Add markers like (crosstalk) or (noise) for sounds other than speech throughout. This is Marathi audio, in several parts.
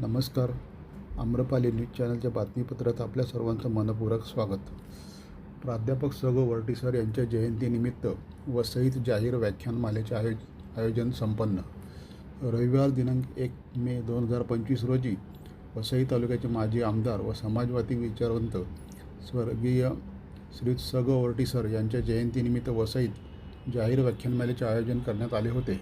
नमस्कार. आम्रपाली न्यूज चॅनलच्या बातमीपत्रात आपल्या सर्वांचं मनपूरक स्वागत. प्राध्यापक स गो वर्टीसर यांच्या जयंतीनिमित्त वसईत जाहीर व्याख्यानमालेचे आयोज आयोजन संपन्न. रविवार दिनांक एक मे दोन हजार पंचवीस रोजी वसई तालुक्याचे माजी आमदार व समाजवादी विचारवंत स्वर्गीय श्री स गो वर्टीसर यांच्या जयंतीनिमित्त वसईत जाहीर व्याख्यानमालेचे आयोजन करण्यात आले होते.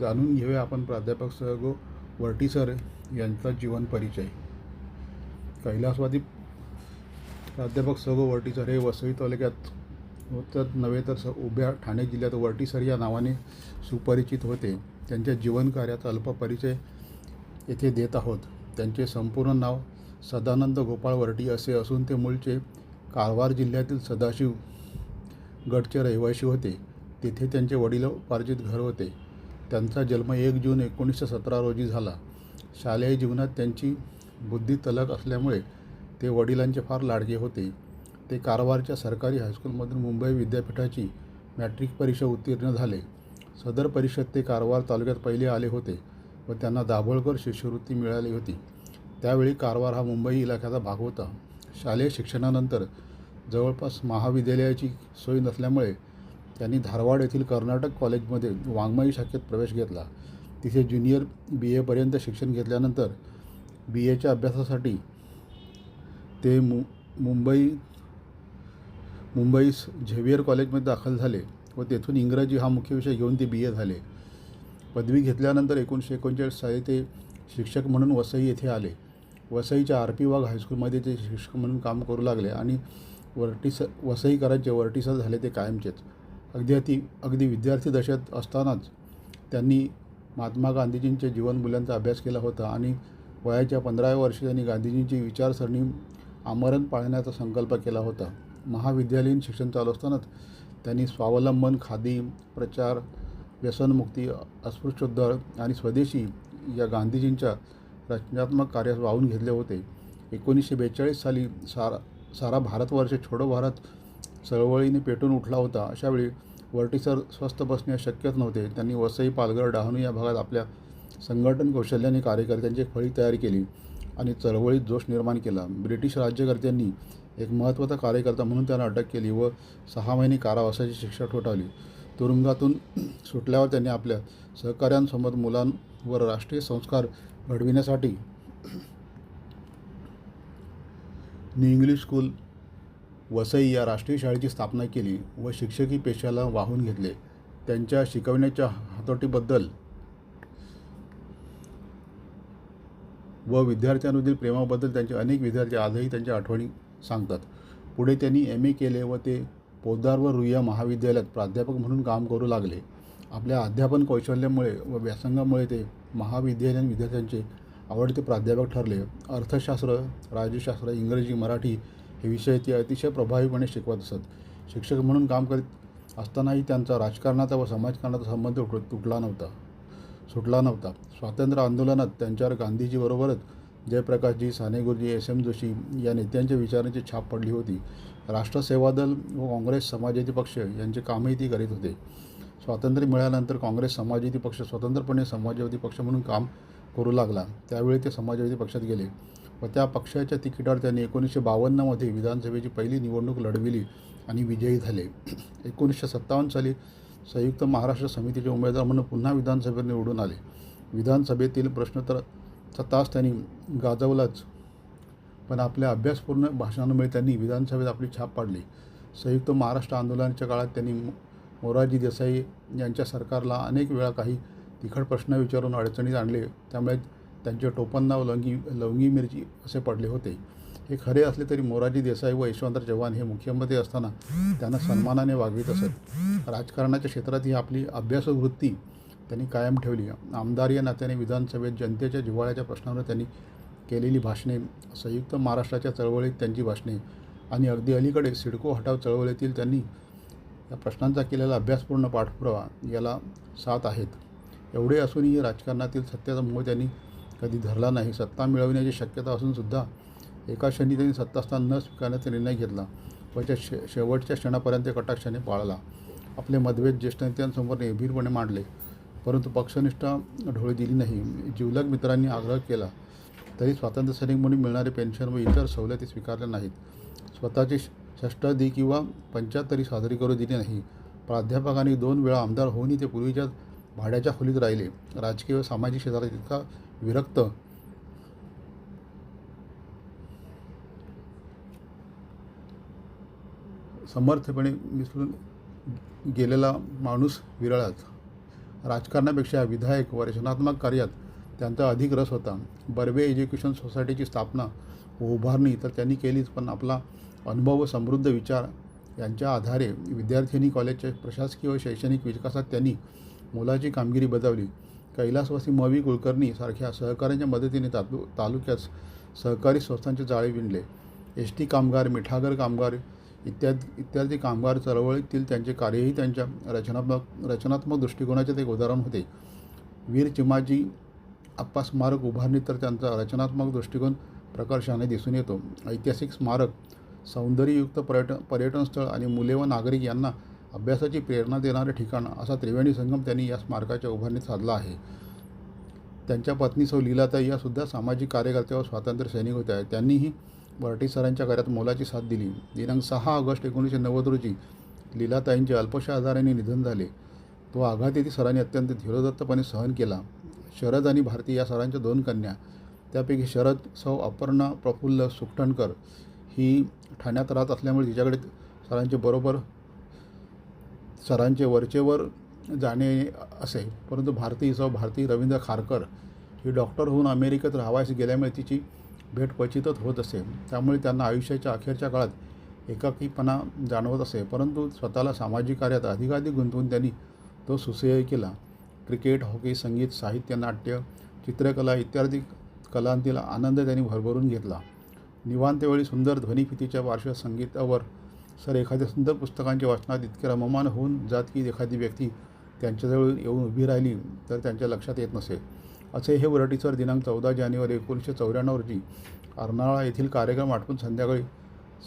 जाणून घेऊया आपण प्राध्यापक सगो. वर्टीसर यांचा जीवन परिचय. कैलासवादी प्राध्यापक स वर्टीसर हे वसई तालुक्यात तर नव्हे तर स उभ्या ठाणे जिल्ह्यात वर्टीसर या नावाने सुपरिचित होते. त्यांच्या जीवनकार्याचा अल्प परिचय येथे देत आहोत. त्यांचे संपूर्ण नाव सदानंद गोपाळ वर्टी असे असून ते मूळचे कारवार जिल्ह्यातील सदाशिव गडचे रहिवासी होते. तेथे त्यांचे वडिलोपार्जित घर होते. त्यांचा जन्म एक जून एकोणीसशे सतरा रोजी झाला. शालेय जीवनात त्यांची बुद्धी तलक असल्यामुळे ते वडिलांचे फार लाडके होते. ते कारवारच्या सरकारी हायस्कूलमधून मुंबई विद्यापीठाची मॅट्रिक परीक्षा उत्तीर्ण झाले. सदर परिषद ते कारवार तालुक्यात पहिले आले होते व त्यांना दाभोळकर शिष्यवृत्ती मिळाली होती. त्यावेळी कारवार हा मुंबई इलाख्याचा भाग होता. शालेय शिक्षणानंतर जवळपास महाविद्यालयाची सोय नसल्यामुळे त्यांनी धारवाड येथील कर्नाटक कॉलेजमध्ये वाङ्मयी शाखेत प्रवेश घेतला. तिथे ज्युनियर बी एपर्यंत शिक्षण घेतल्यानंतर बी एच्या अभ्यासासाठी ते मु मुंबई मुंबईस झेवियर कॉलेजमध्ये दाखल झाले व तेथून इंग्रजी हा मुख्य विषय घेऊन ते बी ए झाले. पदवी घेतल्यानंतर एकोणीसशे एकोणचाळीस साली ते शिक्षक म्हणून वसई येथे आले. वसईच्या आर पी वाघ हायस्कूलमध्ये ते शिक्षक म्हणून काम करू लागले आणि वर्टिस वसईकरांचे वर्टीसर झाले ते कायमचेच अगदी अति अगदी विद्यार्थी दशेत असतानाच त्यांनी महात्मा गांधीजींच्या जीवनमूल्यांचा अभ्यास केला होता आणि वयाच्या पंधराव्या वर्षी त्यांनी गांधीजींची विचारसरणी आमरण पाळण्याचा संकल्प केला होता. महाविद्यालयीन शिक्षण चालू असतानाच त्यांनी स्वावलंबन खादी प्रचार व्यसनमुक्ती अस्पृश्योद्धर आणि स्वदेशी या गांधीजींच्या रचनात्मक कार्यास वाहून घेतले होते. एकोणीसशे बेचाळीस साली सारा सारा भारतवर्ष छोडो भारत चळवळीने पेटून उठला होता. अशावेळी वरटीसर स्वस्थ बसणे शक्यच नव्हते. त्यांनी वसई पालघर डहाणू या भागात आपल्या संघटन कौशल्याने कार्यकर्त्यांची फळी तयार केली आणि चळवळीत जोश निर्माण केला. ब्रिटिश राज्यकर्त्यांनी एक महत्त्वाचा कार्यकर्ता म्हणून त्यांना अटक केली व सहा महिने कारावासाची शिक्षा ठोठावली. तुरुंगातून सुटल्यावर त्यांनी आपल्या सहकाऱ्यांसोबत मुलांवर राष्ट्रीय संस्कार घडविण्यासाठी न्यू इंग्लिश स्कूल वसई या राष्ट्रीय शाळेची स्थापना केली व शिक्षकी पेशाला वाहून घेतले. त्यांच्या शिकवण्याच्या हातोटीबद्दल व विद्यार्थ्यांमधील प्रेमाबद्दल त्यांचे अनेक विद्यार्थी आजही त्यांच्या आठवणी सांगतात. पुढे त्यांनी एम ए केले व ते पोद्दार व रुईया महाविद्यालयात प्राध्यापक म्हणून काम करू लागले. आपल्या अध्यापन कौशल्यामुळे व व्यासंगामुळे ते महाविद्यालयीन विद्यार्थ्यांचे आवडते प्राध्यापक ठरले. अर्थशास्त्र राज्यशास्त्र इंग्रजी मराठी हे विषय ते अतिशय प्रभावीपणे शिकवत असत. शिक्षक म्हणून काम करीत असतानाही त्यांचा राजकारणाचा व समाजकारणाचा संबंध उठ तुटला नव्हता. सुटला नव्हता. स्वातंत्र्य आंदोलनात त्यांच्यावर गांधीजीबरोबरच जयप्रकाशजी साने गुरुजी एस एम जोशी या नेत्यांच्या विचारांची छाप पडली होती. राष्ट्रसेवा दल व काँग्रेस समाजवादी पक्ष यांचे कामही ती करीत होते. स्वातंत्र्य मिळाल्यानंतर काँग्रेस समाजवादी पक्ष स्वतंत्रपणे समाजवादी पक्ष म्हणून काम करू लागला. त्यावेळी ते समाजवादी पक्षात गेले. व त्या पक्षाच्या तिकिटावर त्यांनी एकोणीसशे बावन्नमध्ये विधानसभेची पहिली निवडणूक लढविली आणि विजयी झाले. (clears throat) एकोणीसशे सत्तावन्न साली संयुक्त महाराष्ट्र समितीचे उमेदवार म्हणून पुन्हा विधानसभेत निवडून आले. विधानसभेतील प्रश्नोत्तरचा तास त्यांनी गाजवलाच पण आपल्या अभ्यासपूर्ण भाषणांमुळे त्यांनी विधानसभेत आपली छाप पाडली. संयुक्त महाराष्ट्र आंदोलनाच्या काळात त्यांनी मोरारजी देसाई यांच्या सरकारला अनेक वेळा काही तिखट प्रश्न विचारून अडचणीत आणले. त्यामुळे त्यांचे टोपण नाव लवंगी लवंगी मिरची असे पडले होते. हे खरे असले तरी मोराजी देसाई व यशवंतराव चव्हाण हे मुख्यमंत्री असताना त्यांना सन्मानाने वागवित असत. राजकारणाच्या क्षेत्रात ही आपली अभ्यासवृत्ती त्यांनी कायम ठेवली. आमदार या नात्याने विधानसभेत जनतेच्या जिव्हाळ्याच्या प्रश्नावर त्यांनी केलेली भाषणे संयुक्त महाराष्ट्राच्या चळवळीत त्यांची भाषणे आणि अगदी अलीकडे सिडको हटाव चळवळीतील त्यांनी या प्रश्नांचा केलेला अभ्यासपूर्ण पाठपुरावा याला साथ आहेत. एवढे असूनही राजकारणातील सत्याचा मोह त्यांनी कधी धरला नाही सत्ता मिळवण्याची शक्यता असूनसुद्धा एका क्षणी त्यांनी सत्तास्थान न स्वीकारण्याचा निर्णय घेतला व त्या शे शेवटच्या क्षणापर्यंत कटाक्षाने पाळला. आपले मतभेद ज्येष्ठ नेत्यांसमोर निर्भीडपणे मांडले परंतु पक्षनिष्ठा ढोळी दिली नाही. जिवलग मित्रांनी आग्रह केला तरी स्वातंत्र्य सैनिक म्हणून मिळणारे पेन्शन व इतर सवलती स्वीकारल्या नाहीत. स्वतःची षष्टदी किंवा पंच्याहत्तरी साजरी करू दिली नाही. प्राध्यापकांनी दोन वेळा आमदार होऊनही ते पूर्वीच्या भाड्याच्या खोलीत राहिले. राजकीय व सामाजिक क्षेत्रात इतका विरक्त. समर्थपणे मिसळून गेलेला माणूस विरळाच. राजकारणापेक्षा विधायक व रचनात्मक कार्यात त्यांचा अधिक रस होता. बर्वे एज्युकेशन सोसायटीची स्थापना व उभारणी तर त्यांनी केलीच पण आपला अनुभव व समृद्ध विचार यांच्या आधारे विद्यार्थिनी कॉलेजच्या प्रशासकीय व शैक्षणिक विकासात त्यांनी मोलाची कामगिरी बजावली. कैलासवासी मवी कुलकर्णी सारख्या सहकाऱ्यांच्या मदतीने तालु तालुक्यात सहकारी संस्थांचे जाळे विणले. एस टी कामगार मिठागर कामगार इत्यादी इत्यादी कामगार चळवळीतील त्यांचे कार्यही त्यांच्या रचनात्मक रचनात्मक दृष्टिकोनाचे ते उदाहरण होते. वीर चिमाजी आप्पा स्मारक उभारणी तर त्यांचा रचनात्मक दृष्टिकोन प्रकर्षाने दिसून येतो. ऐतिहासिक स्मारक सौंदर्ययुक्त पर्यटन पर्यटन स्थळ आणि मुले व नागरिक यांना अभ्यासाची प्रेरणा देणारे ठिकाण असा त्रिवेणी संगम त्यांनी या स्मारकाच्या उभारणीत साधला आहे. त्यांच्या पत्नी सौ लीलाताई या सुद्धा सामाजिक कार्यकर्त्या व स्वातंत्र्य सैनिक होत्या. त्यांनीही बर्टी सरांच्या कार्यात मोलाची साथ दिली. दिनांक सहा ऑगस्ट एकोणीसशे नव्वद रोजी लीलाताईंचे अल्पशा आजाराने निधन झाले. तो आघातही सरांनी अत्यंत धीरोदत्तपणे सहन केला. शरद आणि भारती या सरांच्या दोन कन्या त्यापैकी शरद सौ अपर्णा प्रफुल्ल सुकटणकर ही ठाण्यात राहत असल्यामुळे तिच्याकडे सरांचे बरोबर सरांचे वरचेवर जाणे असे. परंतु भारतीय सौ भारती रवींद्र खारकर ही डॉक्टर होऊन अमेरिकेत राहावयास गेल्यामुळे तिची भेट क्वचितच होत असे. त्यामुळे त्यांना आयुष्याच्या अखेरच्या काळात एकाकीपणा जाणवत असे. परंतु स्वतःला सामाजिक कार्यात अधिकाधिक गुंतवून त्यांनी तो सुसह्य केला. क्रिकेट हॉकी संगीत साहित्य नाट्य चित्रकला इत्यादी कलांतील आनंद त्यांनी भरभरून घेतला. निवांतेवेळी सुंदर ध्वनिफितीच्या पार्श्वसंगीतावर सर एखाद्या सुंदर पुस्तकांच्या वाचनात इतके रममान होऊन जात की एखादी व्यक्ती त्यांच्याजवळ येऊन उभी राहिली तर त्यांच्या लक्षात येत नसे. असे हे वरटीसर दिनांक चौदा जानेवारी एकोणीसशे चौऱ्याण्णव रोजी अर्नाळा येथील कार्यक्रम आटपून संध्याकाळी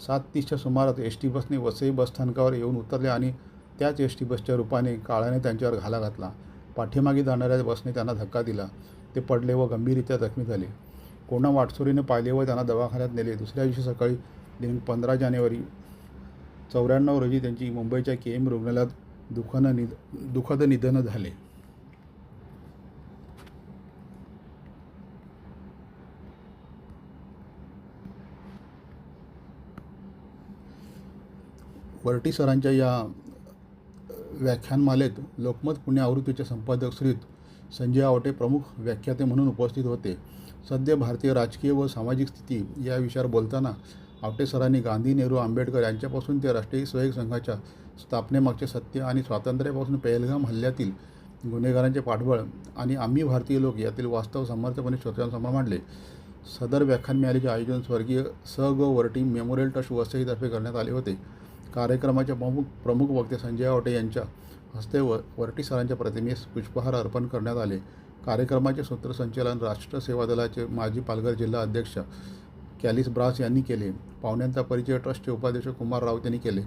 सात तीसच्या सुमारास एस टी बसने वसई बसस्थानकावर येऊन उतरले आणि त्याच एस टी बसच्या रूपाने काळाने त्यांच्यावर घाला घातला. पाठीमागे जाणाऱ्या बसने त्यांना धक्का दिला. ते पडले व गंभीररित्या जखमी झाले. कोणा वाटसुरीने पाहिले व त्यांना दवाखान्यात नेले. दुसऱ्या दिवशी सकाळी दिन पंधरा जानेवारी चौऱ्याण्णव रोजी त्यांची मुंबईच्या के एम रुग्णालयात दुःखनं निध दुःखद निधन झाले. वर्टी सरांच्या या व्याख्यानमालेत लोकमत पुणे आवृत्तीचे संपादक श्रीत संजय आवटे प्रमुख व्याख्याते म्हणून उपस्थित होते. सध्या भारतीय राजकीय व सामाजिक स्थिती या विषयावर बोलताना आवटे सरांनी गांधी नेहरू आंबेडकर यांच्यापासून ते राष्ट्रीय स्वयं संघाच्या स्थापनेमागचे सत्य आणि स्वातंत्र्यापासून पेहलगाम हल्ल्यातील गुन्हेगारांचे पाठबळ आणि आम्ही भारतीय लोक यातील वास्तव समर्थपणे श्रोत्यांसमोर मांडले. सदर व्याख्यानमालेचे आयोजन स्वर्गीय स ग वर्टी मेमोरियल ट्रस्ट वसईतर्फे करण्यात आले होते. कार्यक्रमाच्या प्रमुख प्रमुख वक्ते संजय आवटे यांच्या हस्ते व वरटी सरांच्या प्रतिमेस पुष्पहार अर्पण करण्यात आले. कार्यक्रमाचे सूत्रसंचालन राष्ट्र सेवा दलाचे माजी पालघर जिल्हा अध्यक्ष कॅलिस ब्रास यांनी केले. पाहुण्यांचा परिचय ट्रस्टचे उपाध्यक्ष कुमार राऊत यांनी केले.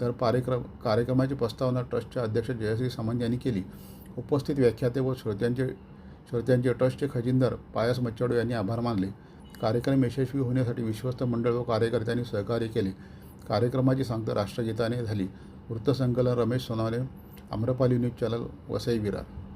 तर कार्यक्रम कार्यक्रमाची प्रस्तावना ट्रस्टचे अध्यक्ष जयश्री सामंत यांनी केली. उपस्थित व्याख्याते व श्रोत्यांचे श्रोत्यांचे ट्रस्टचे खजिनदार पायस मच्छाडू यांनी आभार मानले. कार्यक्रम यशस्वी होण्यासाठी विश्वस्त मंडळ व कार्यकर्त्यांनी सहकार्य केले. कार्यक्रमाची सांगता राष्ट्रगीताने झाली. वृत्तसंकलन रमेश सोनावणे आम्रपाली न्यूज चॅनल वसई विरार.